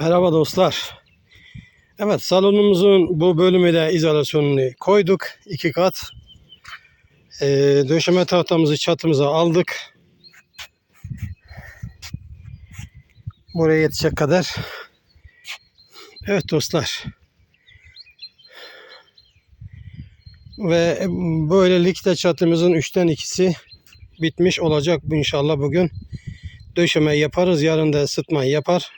Merhaba dostlar. Evet salonumuzun bu bölümü de izolasyonunu koyduk. iki kat. Ee, döşeme tahtamızı çatımıza aldık. Buraya yetecek kadar. Evet dostlar. Ve böylelikle çatımızın üçten ikisi bitmiş olacak inşallah bugün. Döşeme yaparız. Yarın da ısıtmayı yapar.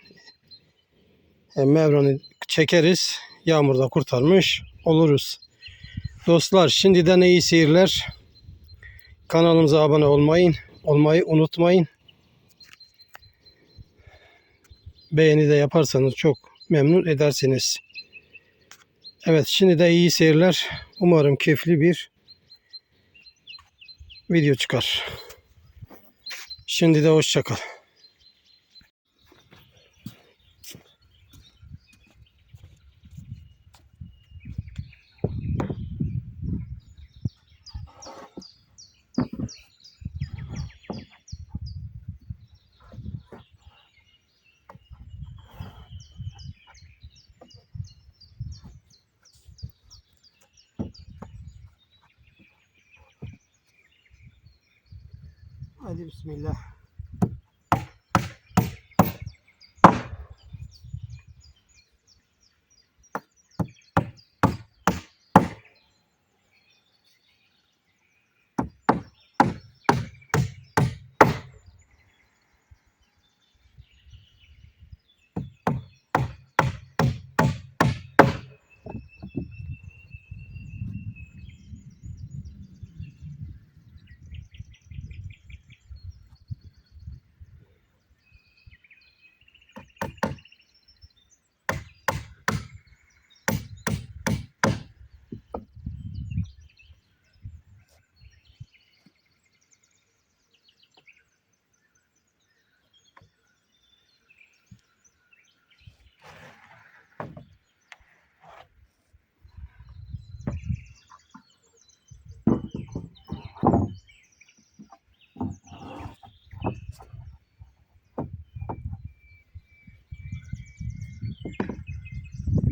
E, Mevran'ı çekeriz. Yağmurda kurtarmış oluruz. Dostlar şimdiden iyi seyirler. Kanalımıza abone olmayın. Olmayı unutmayın. Beğeni de yaparsanız çok memnun edersiniz. Evet şimdi de iyi seyirler. Umarım keyifli bir video çıkar. Şimdi de hoşçakal. Hadi bismillah.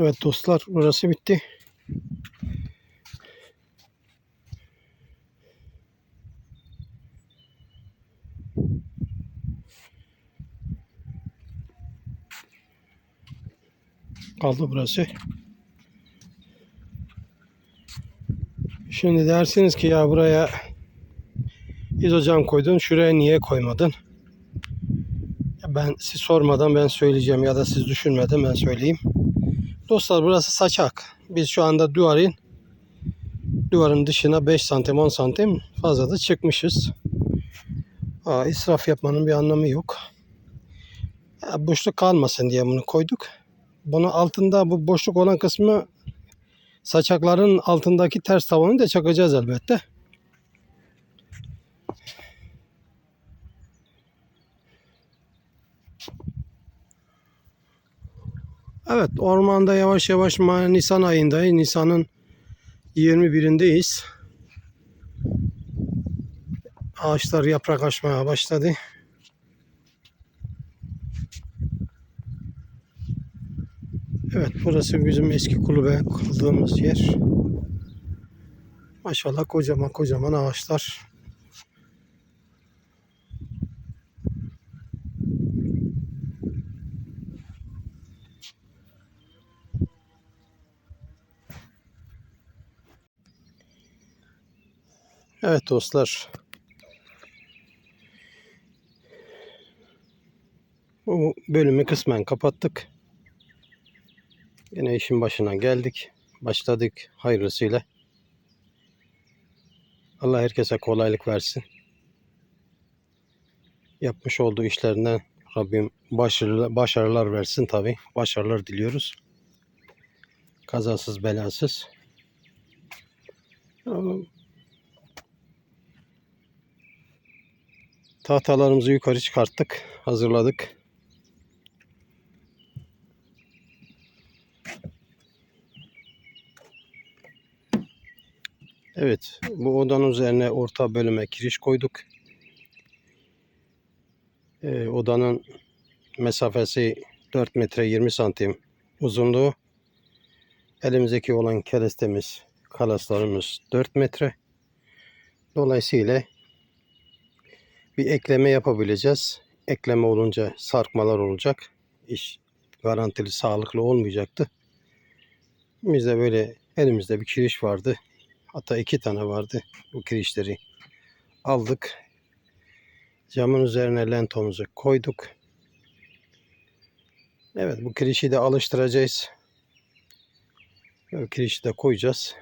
Evet dostlar burası bitti. Kaldı burası. Şimdi dersiniz ki ya buraya izocam koydun şuraya niye koymadın? Ben siz sormadan ben söyleyeceğim ya da siz düşünmeden ben söyleyeyim. Dostlar burası saçak. Biz şu anda duvarın duvarın dışına 5 santim 10 santim fazla da çıkmışız. Aa, israf yapmanın bir anlamı yok. Ya, boşluk kalmasın diye bunu koyduk. Bunu altında bu boşluk olan kısmı saçakların altındaki ters tavanı da çakacağız elbette. Evet ormanda yavaş yavaş Nisan ayındayız. Nisan'ın 21'indeyiz. Ağaçlar yaprak açmaya başladı. Evet burası bizim eski kulübe kıldığımız yer. Maşallah kocaman kocaman ağaçlar. Evet dostlar. Bu bölümü kısmen kapattık. Yine işin başına geldik. Başladık hayırlısıyla. Allah herkese kolaylık versin. Yapmış olduğu işlerinden Rabbim başarılar, başarılar versin tabi. Başarılar diliyoruz. Kazasız belasız. Tahtalarımızı yukarı çıkarttık. Hazırladık. Evet, bu odanın üzerine orta bölüme kiriş koyduk. Ee, odanın mesafesi 4 metre 20 santim uzunluğu. Elimizdeki olan kerestemiz, kalaslarımız 4 metre. Dolayısıyla bir ekleme yapabileceğiz. Ekleme olunca sarkmalar olacak. İş garantili, sağlıklı olmayacaktı. Bizde böyle elimizde bir kiriş vardı. Hatta iki tane vardı. Bu kirişleri aldık. Camın üzerine lentomuzu koyduk. Evet bu kirişi de alıştıracağız. Bu kirişi de koyacağız.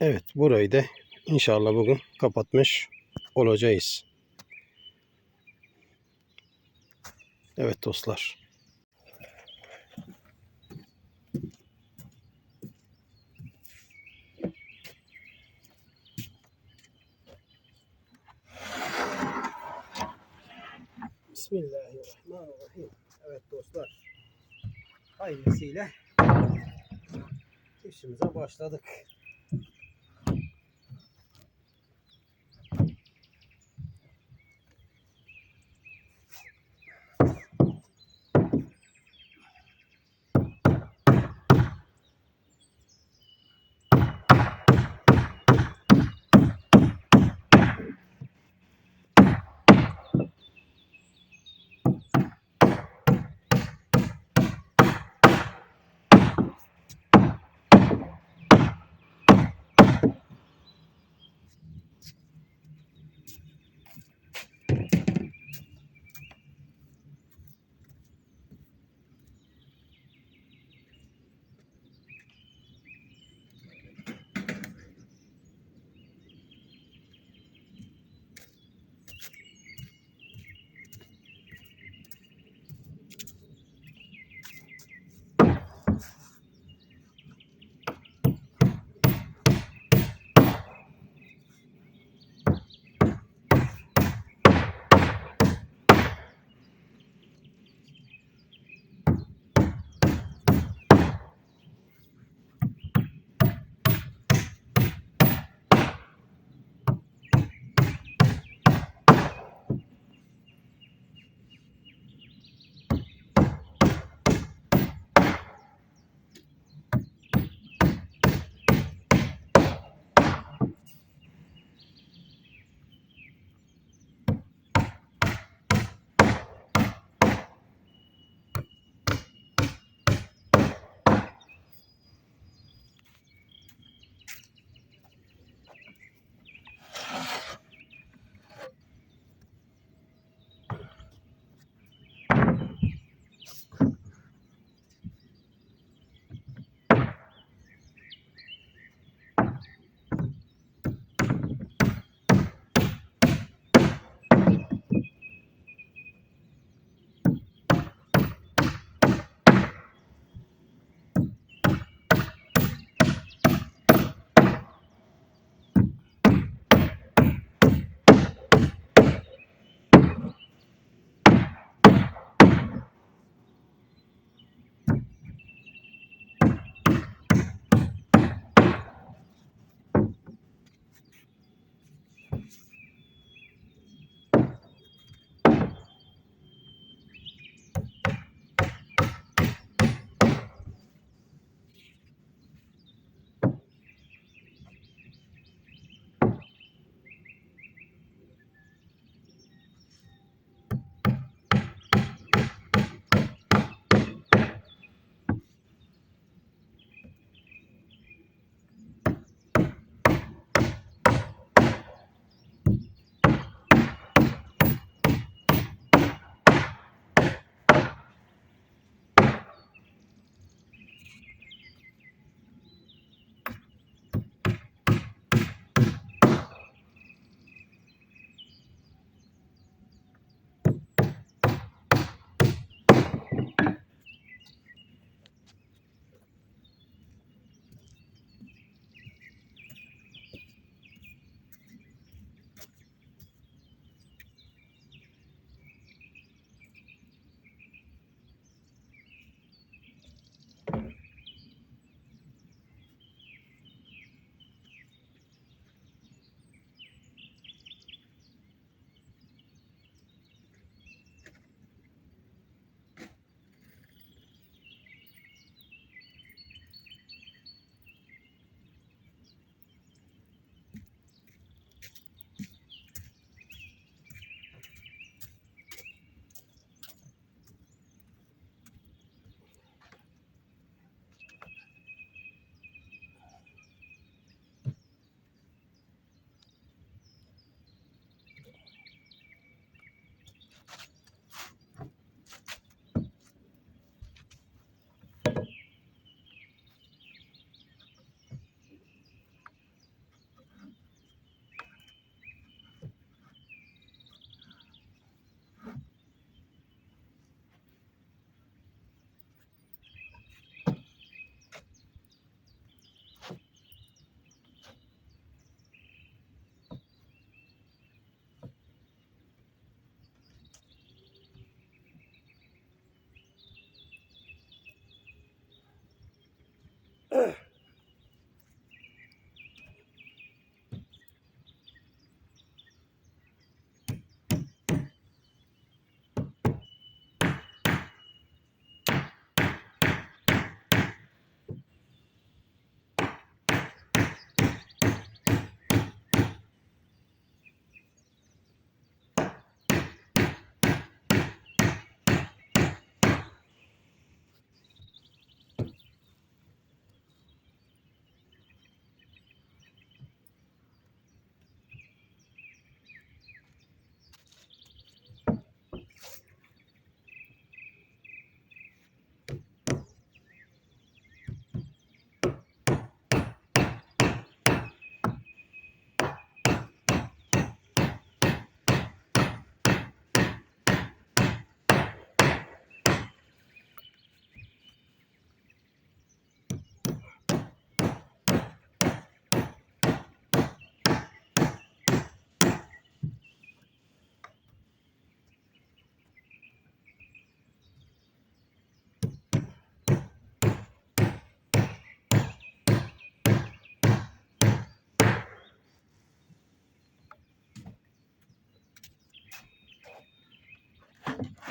Evet burayı da inşallah bugün kapatmış olacağız. Evet dostlar. Bismillahirrahmanirrahim. Evet dostlar. Hayırlısıyla işimize başladık.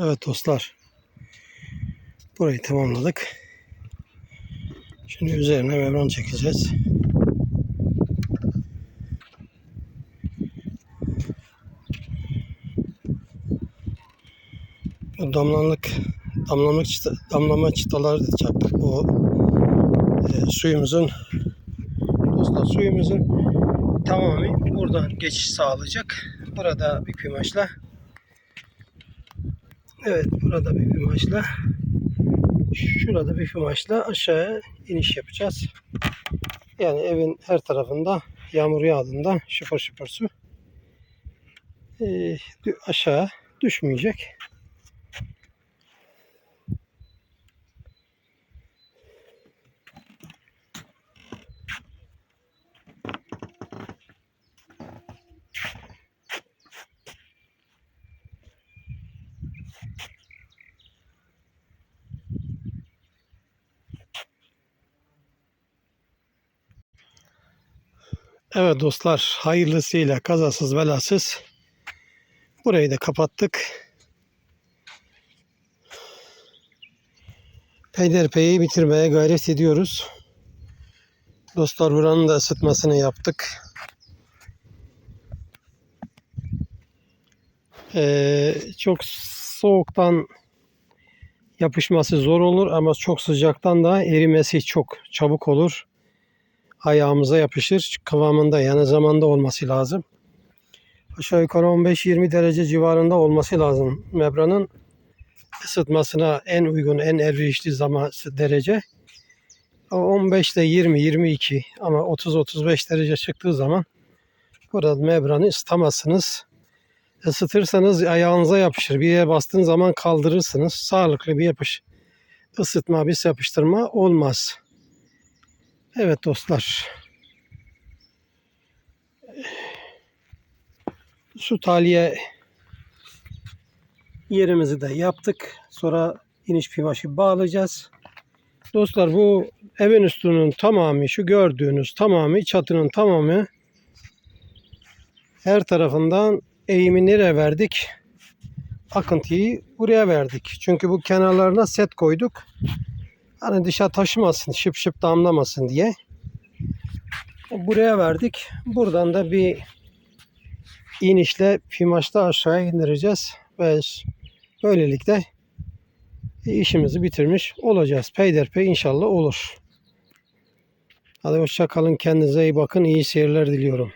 Evet dostlar. Burayı tamamladık. Şimdi üzerine membran çekeceğiz. Damlanlık damlamak damlama çıtaları da çaktık. Bu e, suyumuzun dostlar suyumuzun tamamı buradan geçiş sağlayacak. Burada bir pimaşla Evet burada bir pimaşla şurada bir pimaşla aşağıya iniş yapacağız. Yani evin her tarafında yağmur yağdığında şıpır şıpır su e, dü- aşağı düşmeyecek. Evet dostlar hayırlısıyla kazasız belasız burayı da kapattık. Peyderpey'i bitirmeye gayret ediyoruz. Dostlar buranın da ısıtmasını yaptık. Ee, çok soğuktan yapışması zor olur ama çok sıcaktan da erimesi çok çabuk olur ayağımıza yapışır kıvamında yani zamanda olması lazım. Aşağı yukarı 15-20 derece civarında olması lazım. Membranın ısıtmasına en uygun, en elverişli zaman derece. O 15 ile 20, 22 ama 30-35 derece çıktığı zaman burada membranı ısıtamazsınız. Isıtırsanız ayağınıza yapışır. Bir yere bastığın zaman kaldırırsınız. Sağlıklı bir yapış. ısıtma, bir yapıştırma olmaz. Evet dostlar. Su taliye yerimizi de yaptık. Sonra iniş pimaşı bağlayacağız. Dostlar bu evin üstünün tamamı şu gördüğünüz tamamı çatının tamamı her tarafından eğimi nereye verdik? Akıntıyı buraya verdik. Çünkü bu kenarlarına set koyduk. Hani dışa taşımasın, şıp şıp damlamasın diye. Buraya verdik. Buradan da bir inişle pimaçta aşağıya indireceğiz. Ve böylelikle işimizi bitirmiş olacağız. Peyderpey inşallah olur. Hadi hoşça kalın. Kendinize iyi bakın. İyi seyirler diliyorum.